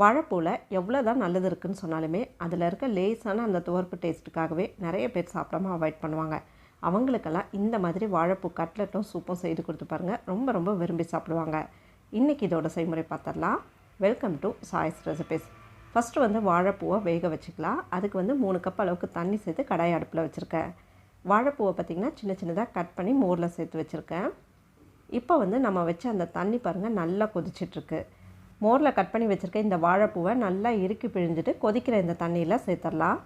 வாழைப்பூவில் எவ்வளோ தான் நல்லது இருக்குதுன்னு சொன்னாலுமே அதில் இருக்க லேசான அந்த துவர்ப்பு டேஸ்ட்டுக்காகவே நிறைய பேர் சாப்பிடாம அவாய்ட் பண்ணுவாங்க. அவங்களுக்கெல்லாம் இந்த மாதிரி வாழைப்பூ கட்லெட்டும் சூப்பும் செய்து கொடுத்து பாருங்கள் ரொம்ப ரொம்ப விரும்பி சாப்பிடுவாங்க. இன்றைக்கி இதோட செய்முறை பார்த்துடலாம். Welcome to choice recipes first வந்து வாழைப்பூவை வேக வச்சுக்கலாம். அதுக்கு வந்து மூணு கப் அளவுக்கு தண்ணி சேர்த்து கடாய் அடுப்பில் வச்சுருக்கேன். வாழைப்பூவை பார்த்திங்கன்னா சின்ன சின்னதாக கட் பண்ணி மோரில் சேர்த்து வச்சுருக்கேன். இப்போ வந்து நம்ம வச்ச அந்த தண்ணி பாருங்கள் நல்லா கொதிச்சிட்ருக்கு மோரில் கட் பண்ணி வச்சுருக்க இந்த வாழைப்பூவை நல்லா இறுக்கி பிழிஞ்சிட்டு கொதிக்கிற இந்த தண்ணியில் சேர்த்துடலாம்.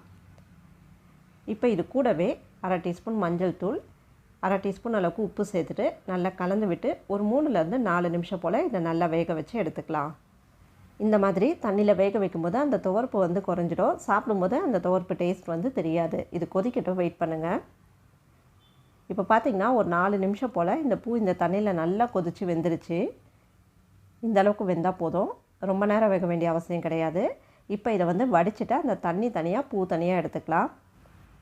இப்போ இது கூடவே அரை டீஸ்பூன் மஞ்சள் தூள் அரை டீஸ்பூன் அளவுக்கு உப்பு சேர்த்துட்டு நல்லா கலந்து விட்டு ஒரு மூணுலேருந்து நாலு நிமிஷம் போல் இதை நல்லா வேக வச்சு எடுத்துக்கலாம். இந்த மாதிரி தண்ணியில் வேக வைக்கும்போது அந்த துவர்ப்பு வந்து குறைஞ்சிடும். சாப்பிடும்போது அந்த துவர்ப்பு டேஸ்ட் வந்து தெரியாது. இது கொதிக்கட்டும். வெயிட் பண்ணுங்கள் இப்போ பார்த்திங்கன்னா ஒரு நாலு நிமிஷம் போல் இந்த பூ இந்த தண்ணியில் நல்லா கொதித்து வெந்துருச்சு. இந்த அளவுக்கு வெந்தால் போதும். ரொம்ப நேரம் வேக வேண்டிய அவசியம் கிடையாது. இப்போ இதை வந்து வடிச்சிட்டு அந்த தண்ணி தனியாக பூ தனியாக எடுத்துக்கலாம்.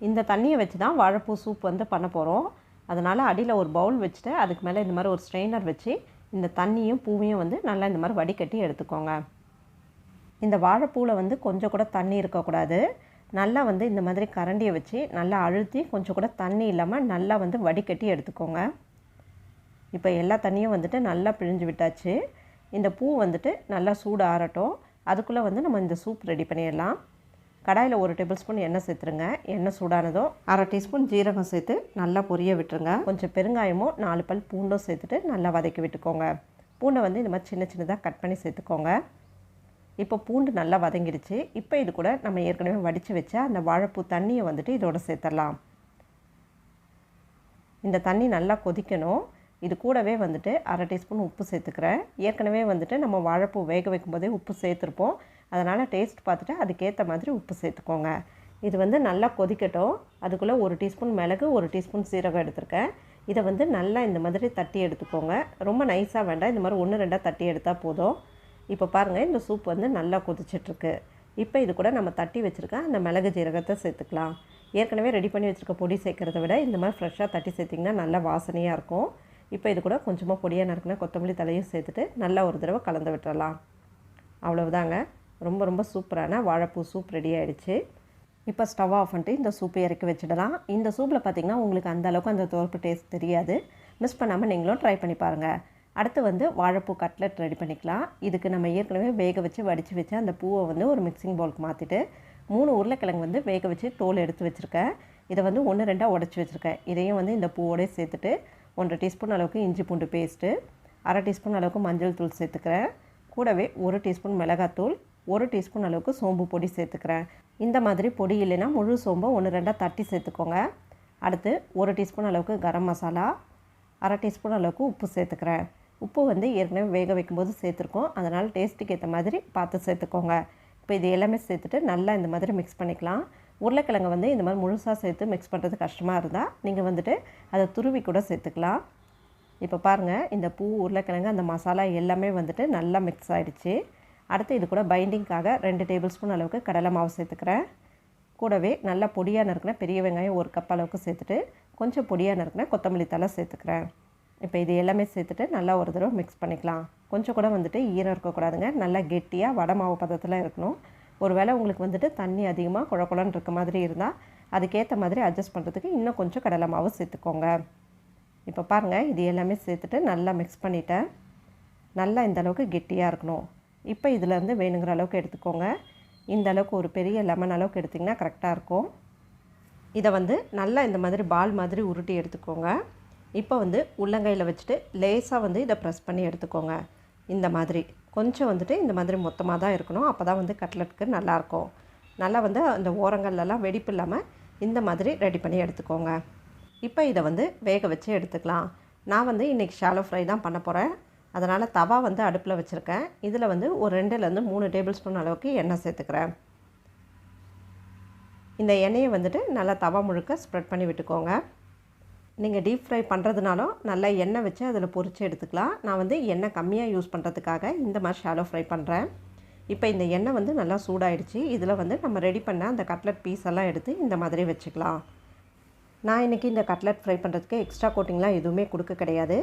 இந்த தண்ணியை வச்சு தான் வாழைப்பூ சூப் வந்து பண்ண போகிறோம் அதனால் அடியில் ஒரு பவுல் வச்சுட்டு அதுக்கு மேலே இந்த மாதிரி ஒரு ஸ்ட்ரெயினர் வச்சு இந்த தண்ணியும் பூவையும் வந்து நல்லா இந்த மாதிரி வடிகட்டி எடுத்துக்கோங்க. இந்த வாழைப்பூவில் வந்து கொஞ்சம் கூட தண்ணி இருக்கக்கூடாது. நல்லா வந்து இந்த மாதிரி கரண்டியை வச்சு நல்லா அழுத்தி கொஞ்சம் கூட தண்ணி இல்லாமல் நல்லா வந்து வடிகட்டி எடுத்துக்கோங்க. இப்போ எல்லா தண்ணியும் வந்துட்டு நல்லா பிழிஞ்சு விட்டாச்சு. இந்த பூ வந்துட்டு நல்லா சூடு ஆறட்டும். அதுக்குள்ளே வந்து நம்ம இந்த சூப் ரெடி பண்ணிடலாம். கடாயில் ஒரு டேபிள் ஸ்பூன் எண்ணெய் சேர்த்துருங்க. எண்ணெய் சூடானதோ அரை டீஸ்பூன் ஜீரகம் சேர்த்து நல்லா பொரிய விட்டுருங்க. கொஞ்சம் பெருங்காயமும் நாலு பல் பூண்டும் சேர்த்துட்டு நல்லா வதக்கி விட்டுக்கோங்க. பூண்டை வந்து இந்த மாதிரி சின்ன சின்னதாக கட் பண்ணி சேர்த்துக்கோங்க. இப்போ பூண்டு நல்லா வதங்கிடுச்சு. இப்போ இது கூட நம்ம ஏற்கனவே வடித்து வச்ச அந்த வாழைப்பூ தண்ணியை வந்துட்டு இதோட சேர்த்துடலாம். இந்த தண்ணி நல்லா கொதிக்கணும். இது கூடவே வந்துட்டு அரை டீஸ்பூன் உப்பு சேர்த்துக்கிறேன். ஏற்கனவே வந்துட்டு நம்ம வாழைப்பூ வேக வைக்கும்போதே உப்பு சேர்த்துருப்போம். அதனால் டேஸ்ட் பார்த்துட்டு அதுக்கேற்ற மாதிரி உப்பு சேர்த்துக்கோங்க. இது வந்து நல்லா கொதிக்கட்டும். அதுக்குள்ளே ஒரு டீஸ்பூன் மிளகு ஒரு டீஸ்பூன் சீரகம் எடுத்திருக்கேன். இதை வந்து நல்லா இந்த மாதிரி தட்டி எடுத்துக்கோங்க. ரொம்ப நைஸாக வேண்டாம். இந்த மாதிரி ஒன்று ரெண்டாக தட்டி எடுத்தால் போதும். இப்போ பாருங்கள் இந்த சூப் வந்து நல்லா கொதிச்சிட்ருக்கு. இப்போ இது கூட நம்ம தட்டி வச்சுருக்க அந்த மிளகு ஜீரகத்தை சேர்த்துக்கலாம். ஏற்கனவே ரெடி பண்ணி வச்சுருக்க பொடி சேர்க்குறத விட இந்த மாதிரி ஃப்ரெஷ்ஷாக தட்டி சேர்த்திங்கன்னா நல்லா வாசனையாக இருக்கும். இப்போ இது கூட கொஞ்சமாக பொடியாக நறுக்கினா கொத்தமல்லி தலையும் சேர்த்துட்டு நல்லா ஒரு தடவை கலந்து விட்டுறலாம். அவ்வளவுதாங்க. ரொம்ப ரொம்ப சூப்பரான வாழைப்பூ சூப் ரெடி ஆகிடுச்சு இப்போ ஸ்டவ் ஆஃப் பண்ணிட்டு இந்த சூப்பை இறக்கி வச்சிடலாம். இந்த சூப்பில் பார்த்திங்கன்னா உங்களுக்கு அந்த அளவுக்கு அந்த தோற்பு டேஸ்ட் தெரியாது. மிஸ் பண்ணாமல் நீங்களும் ட்ரை பண்ணி பாருங்கள் அடுத்து வந்து வாழைப்பூ கட்லெட் ரெடி பண்ணிக்கலாம். இதுக்கு நம்ம ஏற்கனவே வேக வச்சு வடித்து வச்சு அந்த பூவை வந்து ஒரு மிக்சிங் பவுலுக்கு மாற்றிட்டு மூணு உருளைக்கிழங்கு வந்து வேக வச்சு தோல் எடுத்து வச்சுருக்கேன். இதை வந்து ஒன்று ரெண்டாக உடச்சி வச்சுருக்கேன். இதையும் வந்து இந்த பூவோடய சேர்த்துட்டு ஒன்றரை டீஸ்பூன் அளவுக்கு இஞ்சி பூண்டு பேஸ்ட்டு அரை டீஸ்பூன் அளவுக்கு மஞ்சள் தூள் சேர்த்துக்கிறேன். கூடவே ஒரு டீஸ்பூன் மிளகாத்தூள் ஒரு டீஸ்பூன் அளவுக்கு சோம்பு பொடி சேர்த்துக்கிறேன். இந்த மாதிரி பொடி இல்லைன்னா முழு சோம்பை ஒன்று ரெண்டாக தட்டி சேர்த்துக்கோங்க. அடுத்து ஒரு டீஸ்பூன் அளவுக்கு கரம் மசாலா அரை டீஸ்பூன் அளவுக்கு உப்பு சேர்த்துக்கிறேன். உப்பு வந்து ஏற்கனவே வேக வைக்கும்போது சேர்த்துருக்கோம். அதனால் டேஸ்ட்டுக்கு ஏற்ற மாதிரி பார்த்து சேர்த்துக்கோங்க. இப்போ இது எல்லாமே சேர்த்துட்டு நல்லா இந்த மாதிரி மிக்ஸ் பண்ணிக்கலாம். உருளைக்கிழங்கு வந்து இந்த மாதிரி முழுசாக சேர்த்து மிக்ஸ் பண்ணுறது கஷ்டமாக இருந்தால் நீங்கள் வந்துட்டு அதை துருவி கூட சேர்த்துக்கலாம். இப்போ பாருங்கள் இந்த பூ உருளைக்கிழங்கு அந்த மசாலா எல்லாமே வந்துட்டு நல்லா மிக்ஸ் ஆகிடுச்சு அடுத்து இது கூட பைண்டிங்காக ரெண்டு டேபிள் ஸ்பூன் அளவுக்கு கடலை மாவு சேர்த்துக்கிறேன். கூடவே நல்லா பொடியாக நறுக்கின பெரிய வெங்காயம் ஒரு கப் அளவுக்கு சேர்த்துட்டு கொஞ்சம் பொடியாக நறுக்கின கொத்தமல்லி தலை சேர்த்துக்கிறேன். இப்போ இது எல்லாமே சேர்த்துட்டு நல்லா ஒரு தடவை மிக்ஸ் பண்ணிக்கலாம். கொஞ்சம் கூட வந்துட்டு ஈரம் இருக்கக்கூடாதுங்க. நல்லா கெட்டியாக வடை மாவு பதத்தில் இருக்கணும். ஒரு வேளை உங்களுக்கு வந்துட்டு தண்ணி அதிகமாக குழ குழன்னு இருக்க மாதிரி இருந்தால் அதுக்கேற்ற மாதிரி அட்ஜஸ்ட் பண்ணுறதுக்கு இன்னும் கொஞ்சம் கடலை மாவு சேர்த்துக்கோங்க. இப்போ பாருங்கள் இது எல்லாமே சேர்த்துட்டு நல்லா மிக்ஸ் பண்ணிவிட்டேன் நல்லா இந்த அளவுக்கு கெட்டியாக இருக்கணும். இப்போ இதிலேருந்து வேணுங்கிற அளவுக்கு எடுத்துக்கோங்க. இந்த அளவுக்கு ஒரு பெரிய லெமன் அளவுக்கு எடுத்திங்கன்னா கரெக்டாக இருக்கும். இதை வந்து நல்லா இந்த மாதிரி பால் மாதிரி உருட்டி எடுத்துக்கோங்க. இப்போ வந்து உள்ளங்கையில் வச்சுட்டு லேசாக வந்து இதை ப்ரெஸ் பண்ணி எடுத்துக்கோங்க. இந்த மாதிரி. கொஞ்சம் வந்துட்டு இந்த மாதிரி மொத்தமாக தான் இருக்கணும். அப்போ தான் வந்து கட்லெட்டுக்கு நல்லாயிருக்கும். நல்லா வந்து அந்த ஓரங்கள்லாம் வெடிப்பு இல்லாமல் இந்த மாதிரி ரெடி பண்ணி எடுத்துக்கோங்க. இப்போ இதை வந்து வேக வச்சு எடுத்துக்கலாம். நான் வந்து இன்றைக்கி ஷாலோ ஃப்ரை தான் பண்ண போகிறேன் அதனால் தவா வந்து அடுப்பில் வச்சுருக்கேன். இதில் வந்து ஒரு ரெண்டுலேருந்து மூணு டேபிள் ஸ்பூன் அளவுக்கு எண்ணெய் சேர்த்துக்கிறேன். இந்த எண்ணெயை வந்துட்டு நல்லா தவா முழுக்க ஸ்ப்ரெட் பண்ணி விட்டுக்கோங்க. நீங்கள் டீப் ஃப்ரை பண்ணுறதுனாலும் நல்லா எண்ணெய் வச்சு அதில் பொரித்து எடுத்துக்கலாம். நான் வந்து எண்ணெய் கம்மியாக யூஸ் பண்ணுறதுக்காக இந்த மாதிரி ஷாலோ ஃப்ரை பண்ணுறேன் இப்போ இந்த எண்ணெய் வந்து நல்லா சூடாயிடுச்சு. இதில் வந்து நம்ம ரெடி பண்ண அந்த கட்லட் பீஸ் எல்லாம் எடுத்து இந்த மாதிரி வச்சுக்கலாம். நான் இன்றைக்கி இந்த கட்லட் ஃப்ரை பண்ணுறதுக்கு எக்ஸ்ட்ரா கோட்டிங்லாம் எதுவுமே கொடுக்க கிடையாது.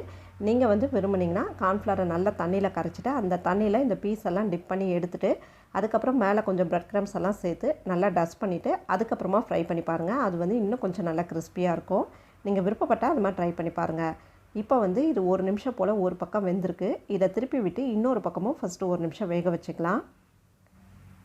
நீங்கள் வந்து விரும்புனீங்கன்னா கார்ன்ஃப்ளவரை நல்லா தண்ணியில் கரைச்சிட்டு அந்த தண்ணியில் இந்த பீஸ் எல்லாம் டிப் பண்ணி எடுத்துகிட்டு அதுக்கப்புறம் மேலே கொஞ்சம் ப்ரெட் க்ரம்ஸ் எல்லாம் சேர்த்து நல்லா டஸ்ட் பண்ணிவிட்டு அதுக்கப்புறமா ஃப்ரை பண்ணி பாருங்கள் அது வந்து இன்னும் கொஞ்சம் நல்லா கிறிஸ்பியாக இருக்கும். நீங்கள் விருப்பப்பட்டால் அது மாதிரி ட்ரை பண்ணி பாருங்கள் இப்போ வந்து இது ஒரு நிமிஷம் போல் ஒரு பக்கம் வெந்திருக்கு. இதை திருப்பி விட்டு இன்னொரு பக்கமும் ஃபஸ்ட்டு ஒரு நிமிஷம் வேக வச்சுக்கலாம்.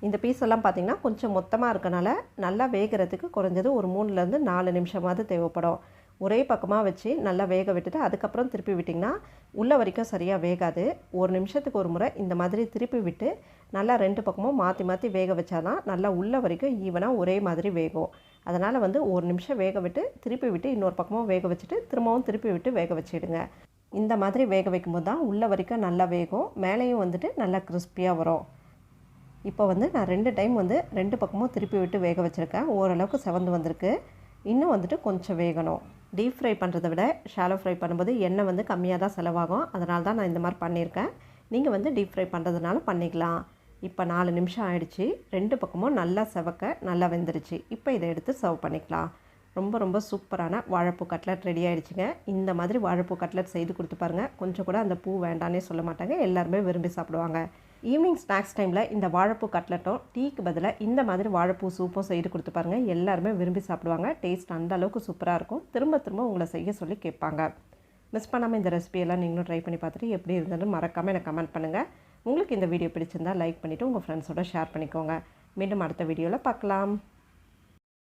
இந்த பீஸ் எல்லாம் பார்த்திங்கன்னா கொஞ்சம் மொத்தமாக இருக்கனால நல்லா வேகிறதுக்கு குறைஞ்சது ஒரு மூணுலேருந்து நாலு நிமிஷமாவது தேவைப்படும். ஒரே பக்கமாக வச்சு நல்லா வேக விட்டுட்டு அதுக்கப்புறம் திருப்பி விட்டிங்கன்னா உள்ளே வரைக்கும் சரியாக வேகாது. ஒரு நிமிஷத்துக்கு ஒரு முறை இந்த மாதிரி திருப்பி விட்டு நல்லா ரெண்டு பக்கமும் மாற்றி மாற்றி வேக வச்சாதான் நல்லா உள்ளே வரைக்கும் ஈவனாக ஒரே மாதிரி வேகும். அதனால் வந்து ஒரு நிமிஷம் வேக விட்டு திருப்பி விட்டு இன்னொரு பக்கமும் வேக வச்சுட்டு திரும்பவும் திருப்பி விட்டு வேக வச்சிடுங்க. இந்த மாதிரி வேக வைக்கும்போது தான் உள்ளே வரைக்கும் நல்லா வேகும். மேலேயும் வந்துட்டு நல்லா கிறிஸ்பியாக வரும். இப்போ வந்து நான் ரெண்டு டைம் வந்து ரெண்டு பக்கமும் திருப்பி விட்டு வேக வச்சுருக்கேன். ஓரளவுக்கு செவந்து வந்திருக்கு. இன்னும் வந்துட்டு கொஞ்சம் வேகணும். டீப் ஃப்ரை பண்ணுறதை விட ஷாலோ ஃப்ரை பண்ணும்போது எண்ணெய் வந்து கம்மியாக தான் செலவாகும். அதனால தான் நான் இந்த மாதிரி பண்ணியிருக்கேன். நீங்கள் வந்து டீப் ஃப்ரை பண்ணுறதுனால பண்ணிக்கலாம். இப்போ நாலு நிமிஷம் ஆயிடுச்சு. ரெண்டு பக்கமும் நல்லா செவக்க நல்லா வெந்துருச்சு. இப்போ இதை எடுத்து சர்வ் பண்ணிக்கலாம். ரொம்ப ரொம்ப சூப்பரான வாழைப்பூ கட்லட் ரெடி ஆகிடுச்சுங்க இந்த மாதிரி வாழைப்பூ கட்லட் செய்து கொடுத்து பாருங்கள் கொஞ்சம் கூட அந்த பூ வேண்டானே சொல்ல மாட்டாங்க. எல்லாருமே விரும்பி சாப்பிடுவாங்க. ஈவினிங் ஸ்நாக்ஸ் டைமில் இந்த வாழைப்பூ கட்லட்டும் டீக்கு பதிலாக இந்த மாதிரி வாழைப்பூ சூப்பும் செய்து கொடுத்து பாருங்கள் எல்லாருமே விரும்பி சாப்பிடுவாங்க. டேஸ்ட் அந்த அளவுக்கு சூப்பராக இருக்கும். திரும்ப திரும்ப உங்களை செய்ய சொல்லி கேட்பாங்க. மிஸ் பண்ணாமல் இந்த ரெசிபியெல்லாம் நீங்களும் ட்ரை பண்ணி பார்த்துட்டு எப்படி இருந்ததுன்னு மறக்காமல் எனக்கு கமெண்ட் பண்ணுங்கள் உங்களுக்கு இந்த வீடியோ பிடிச்சிருந்தால் லைக் பண்ணிவிட்டு உங்கள் ஃப்ரெண்ட்ஸோட ஷேர் பண்ணிக்கோங்க. மீண்டும் அடுத்த வீடியோவில் பார்க்கலாம்.